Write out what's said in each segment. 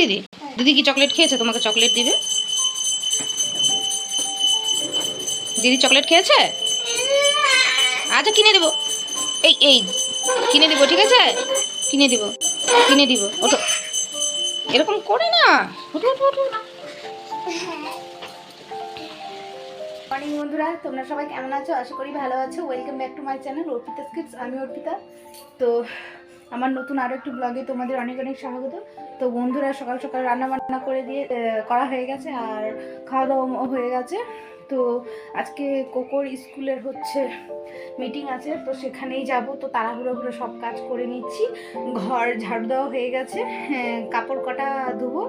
দিদি দিদি কি চকলেট খেয়েছে? তোমাকে চকলেট দিবে? দিদি চকলেট খেয়েছে? আচ্ছা কিনে দেবো। এই এই, কিনে দিব, ঠিক আছে? কিনে দিব কিনে দিব। ওঠো। এরকম করে না। মর্নিং বন্ধুরা, তোমরা সবাই কেমন আছো? আশা করি ভালো আছো। Welcome back to my channel Arpita skips আমি অর্পিতা। তো আমার নতুন আরও একটি ব্লগে তোমাদের অনেক অনেক স্বাগত। তো বন্ধুরা, সকাল সকাল রান্না বান্না করে দিয়ে করা হয়ে গেছে আর খাওয়া দাওয়া হয়ে গেছে। তো আজকে কোকোর স্কুলের হচ্ছে মিটিং আছে, তো সেখানেই যাব। তো তাড়াহুড়ো করে সব কাজ করে নিচ্ছি। ঘর ঝাড়ু দেওয়া হয়ে গেছে। কাপড় কটা ধুবো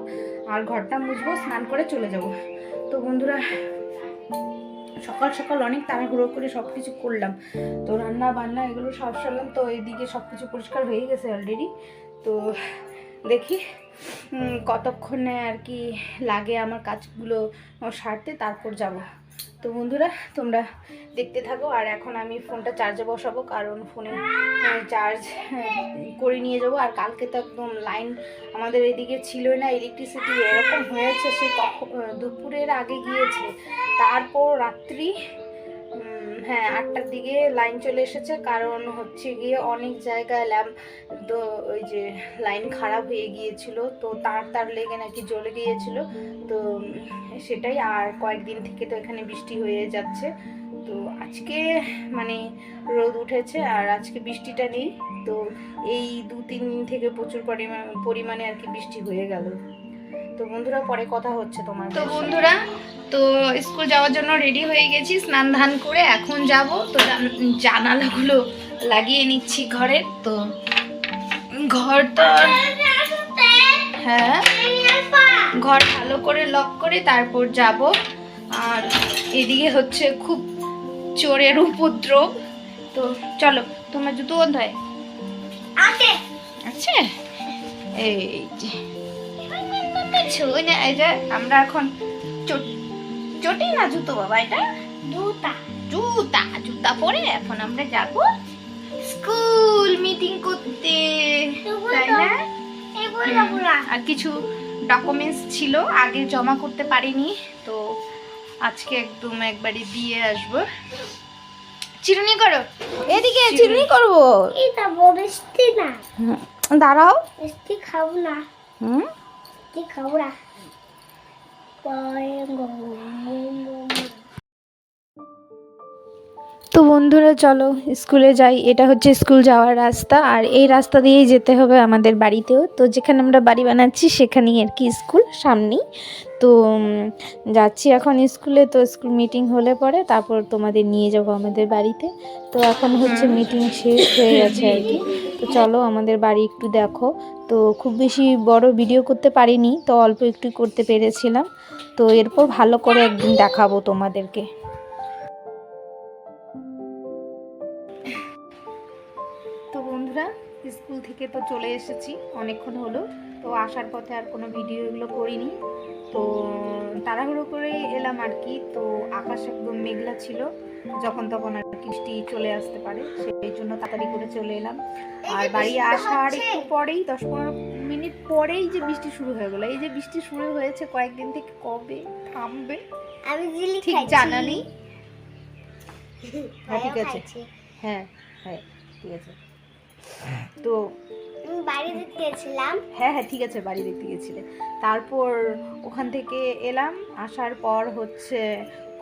আর ঘরটা মুছবো, স্নান করে চলে যাব। তো বন্ধুরা সকাল সকাল অনেক তাড়াহুড়ো করে সব কিছু করলাম। তো রান্না বান্না এগুলো সব সারলাম, তো এদিকে সব কিছু পরিষ্কার হয়ে গেছে অলরেডি তো দেখি কতক্ষণে আর কি লাগে আমার কাজগুলো সারতে, তারপর যাব। তো বন্ধুরা, তোমরা দেখতে থাকো, আর এখন আমি ফোনটা চার্জে বসাবো, কারণ ফোনে চার্জ করে নিয়ে যাব। আর কালকে তো একদম লাইন আমাদের এদিকে ছিল না ইলেকট্রিসিটি এরকম হয়েছে সে দুপুরের আগে গিয়েছে। তারপর রাত্রি হ্যাঁ আটটার দিকে লাইন চলে এসেছে। কারণ হচ্ছে গিয়ে অনেক জায়গায় ল্যাম্প তো ওই যে লাইন খারাপ হয়ে গিয়েছিল, তো তার তার লেগে নাকি জ্বলে গিয়েছিল। তো সেটাই, আর কয়েকদিন থেকে তো এখানে বৃষ্টি হয়ে যাচ্ছে। তো আজকে মানে রোদ উঠেছে, আর আজকে বৃষ্টিটা নেই। তো এই দু তিন দিন থেকে প্রচুর পরিমাণ পরিমাণে আর কি বৃষ্টি হয়ে গেল। তো বন্ধুরা পরে কথা হচ্ছে তোমার তো বন্ধুরা তো স্কুল যাওয়ার জন্য রেডি হয়ে গেছি স্নান ধান করে এখন যাব। তো জান- জানালাগুলো লাগিয়ে নিচ্ছি ঘরে। তো ঘর তো হ্যাঁ। ঘর ভালো করে লক করে তারপর যাব। আর এদিকে হচ্ছে খুব চোরের উপদ্রব। তো চলো তোমার জুতো কোথায় আছে? এই যে। ছুঁই না এই যে আমরা এখন চট- না জুতো বাবা এটা? জুতা। জুতা জুতা পরে এখন আমরা যাব স্কুল মিটিং করতে তাই না? আর কিছু ডকুমেন্টস ছিল আগে জমা করতে পারিনি তো আজকে একদম একবারে দিয়ে আসব। চিরুনি করো। এদিকে চিরুনি। করব। এটা বৃষ্টি না। দাঁড়াও। বৃষ্টি খাব না। হুম। পরে গো- তো বন্ধুরা, চলো স্কুলে যাই। এটা হচ্ছে স্কুল যাওয়ার রাস্তা, আর এই রাস্তা দিয়েই যেতে হবে আমাদের বাড়িতেও। তো যেখানে আমরা বাড়ি বানাচ্ছি, সেখানেই আর কি স্কুল, সামনেই। তো যাচ্ছি এখন স্কুলে, তো স্কুল মিটিং হলে পরে তারপর তোমাদের নিয়ে যাব আমাদের বাড়িতে। তো এখন হচ্ছে মিটিং শেষ হয়ে গেছে আর কি। তো চলো আমাদের বাড়ি একটু দেখো। তো খুব বেশি বড় ভিডিও করতে পারিনি, তো অল্প একটু করতে পেরেছিলাম। তো এরপর ভালো করে একদিন দেখাবো তোমাদেরকে। তো বন্ধুরা, স্কুল থেকে তো চলে এসেছি, অনেকক্ষণ হলো। তো আসার পথে আর কোনো ভিডিও এগুলো করিনি। তো তাড়াহুড়ো করে এলাম আর কি। তো আকাশ একদম মেঘলা ছিল। যখন তখন আর কি বৃষ্টি চলে আসতে পারে সেই জন্য তাড়াতাড়ি করে চলে এলাম। আর বাড়ি আসার একটু পরেই দশ পনেরো মিনিট পরেই যে বৃষ্টি শুরু হয়ে গেলো। এই যে বৃষ্টি শুরু হয়েছে কয়েকদিন থেকে কবে থামবে? আমি ঠিক জানা নেই। হ্যাঁ ঠিক আছে। হ্যাঁ হ্যাঁ ঠিক আছে। তো বাড়ি দেখতে গেছিলাম। হ্যাঁ হ্যাঁ ঠিক আছে বাড়ি দেখতে গেছিলে। তারপর ওখান থেকে এলাম। আসার পর হচ্ছে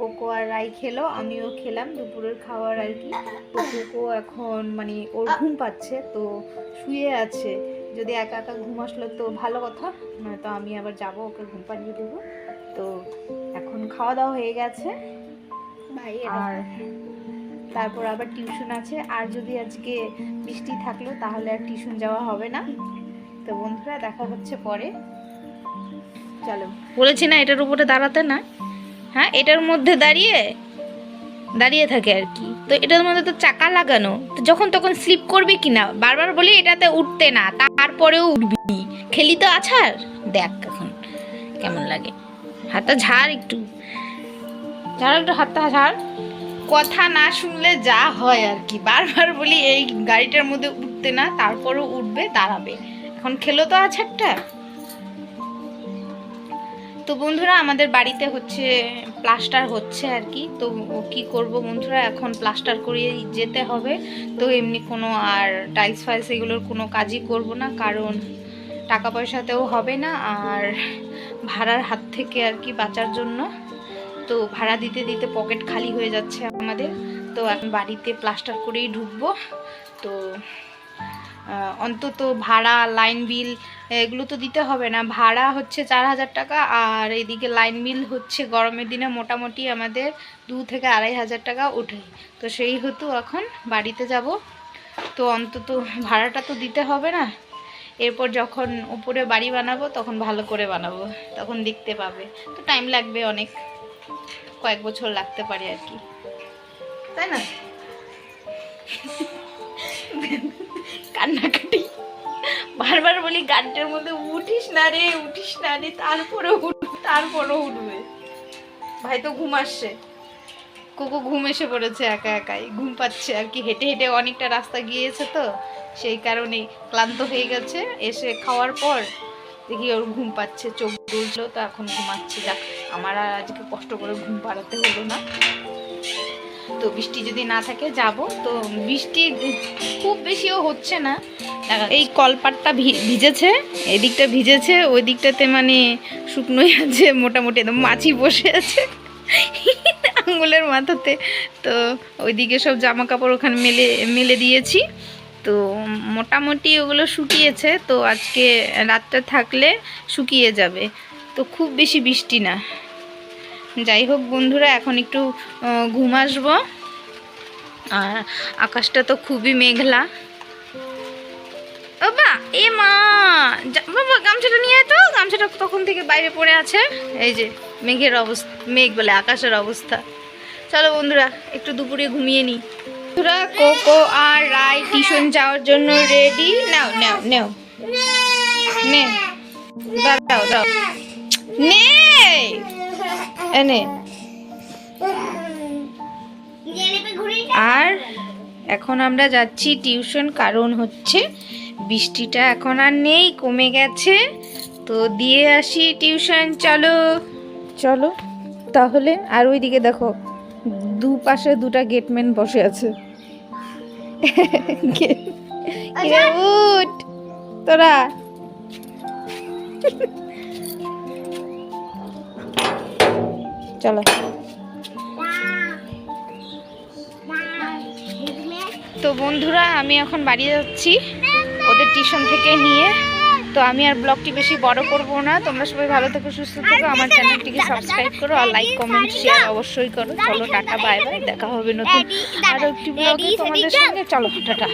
কোকো আর রাই খেলো আমিও খেলাম দুপুরের খাওয়ার আর কি। তো কোকো এখন মানে ওর ঘুম পাচ্ছে তো শুয়ে আছে। যদি একা একা ঘুম আসলো তো ভালো কথা তো আমি আবার যাব ওকে ঘুম পাড়িয়ে দেবো। তো এখন খাওয়া দাওয়া হয়ে গেছে। আর তারপর আবার টিউশন আছে। আর যদি আজকে বৃষ্টি থাকল তাহলে আর টিউশন যাওয়া হবে না। তো বন্ধুরা দেখা হচ্ছে পরে। চলো। বলেছি না এটার উপরে দাঁড়াতে না হ্যাঁ এটার মধ্যে দাঁড়িয়ে দাঁড়িয়ে থাকে আর কি। তো এটার মধ্যে তো চাকা লাগানো। তো যখন তখন স্লিপ করবে কি না? বারবার বলি এটাতে উঠতে না, তারপরেও উঠবি। খেলি তো আছার দেখ এখন কেমন লাগে। হাতটা ঝাড় একটু। ঝাড়, একটু হাতটা ঝাড়। কথা না শুনলে যা হয় আর কি। বারবার বলি এই গাড়িটার মধ্যে উঠতে না, তারপরেও উঠবে, দাঁড়াবে। এখন খেলো তো আছারটা তো বন্ধুরা, আমাদের বাড়িতে হচ্ছে প্লাস্টার হচ্ছে আর কি। তো কি করব বন্ধুরা, এখন প্লাস্টার করিয়ে যেতে হবে। তো এমনি কোনো আর টাইলস ফাইলস এগুলোর কোনো কাজই করব না, কারণ টাকা পয়সাতেও হবে না আর ভাড়ার হাত থেকে আর কি বাঁচার জন্য। তো ভাড়া দিতে দিতে পকেট খালি হয়ে যাচ্ছে আমাদের। তো এখন বাড়িতে প্লাস্টার করেই ঢুকবো। তো অন্তত ভাড়া লাইন বিল এগুলো তো দিতে হবে না। ভাড়া হচ্ছে চার হাজার টাকা আর এদিকে লাইন বিল হচ্ছে গরমের দিনে মোটামুটি আমাদের দু থেকে আড়াই হাজার টাকা ওঠে। তো সেই হেতু এখন বাড়িতে যাব। তো অন্তত ভাড়াটা তো দিতে হবে না। এরপর যখন উপরে বাড়ি বানাবো তখন ভালো করে বানাবো, তখন দেখতে পাবে। তো টাইম লাগবে অনেক, কয়েক বছর লাগতে পারে আর কি। তাই না? কান্নাকাটি। বারবার বলি, গানটার মধ্যে উঠিস না রে, উঠিস না রে তারপরে উঠবে তারপরে উঠবে। ভাই তো ঘুম আসছে। কোকো ঘুম এসে পড়েছে একা একাই। ঘুম পাচ্ছে আর কি, হেঁটে হেঁটে অনেকটা রাস্তা গিয়েছে তো, সেই কারণে ক্লান্ত হয়ে গেছে। এসে খাওয়ার পর দেখি ওর ঘুম পাচ্ছে, চোখ দুলছিল, তো এখন ঘুমাচ্ছে। যাক, আমার আর আজকে কষ্ট করে ঘুম পাড়াতে হলো না। তো বৃষ্টি যদি না থাকে, যাব। তো বৃষ্টি খুব বেশিও হচ্ছে না। এই কলপাটটা ভিজেছে, এদিকটা ভিজেছে ওই দিকটাতে মানে শুকনোই আছে, মোটামুটি একদম মাছি বসে আছে। আঙ্গুলের মাথাতে। তো ওইদিকে সব জামা কাপড় ওখানে মেলে মেলে দিয়েছি। তো মোটামুটি ওগুলো শুকিয়েছে, তো আজকে রাতটা থাকলে শুকিয়ে যাবে। তো খুব বেশি বৃষ্টি না। যাই হোক বন্ধুরা, এখন একটু ঘুম আসব। আর আকাশটা তো খুবই মেঘলা। ও বা এ মা! বাবা, গামছাটা নিয়ে তো। গামছাটা তখন থেকে বাইরে পড়ে আছে। এই যে, মেঘের অবস্থা, মেঘ বলে আকাশের অবস্থা। চলো বন্ধুরা, একটু দুপুরে ঘুমিয়ে নিই। বন্ধুরা, কোকো আর রায় টিউশন যাওয়ার জন্য রেডি। নাও নাও নাও। নে। দাঁড়াও দাও নে! এনে। আর এখন আমরা যাচ্ছি টিউশন কারণ হচ্ছে বৃষ্টিটা এখন আর নেই কমে গেছে। তো দিয়ে আসি টিউশন চলো। চলো তাহলে আর ওইদিকে দেখো দু পাশে দুটা গেটম্যান বসে আছে। কিরে, উঠ তোরা। চলো। তো বন্ধুরা আমি এখন বাড়ি যাচ্ছি। ওদের টিউশন থেকে নিয়ে। তো আমি আর ব্লগটি বেশি বড় করব না। তোমরা সবাই ভালো থেকো সুস্থ থেকো। আমার চ্যানেলটিকে সাবস্ক্রাইব করো আর লাইক কমেন্ট শেয়ার অবশ্যই করো। চলো টাটা বাই বাই দেখা হবে নতুন আরও একটি ব্লগে তোমাদের সঙ্গে। চলো টাটা।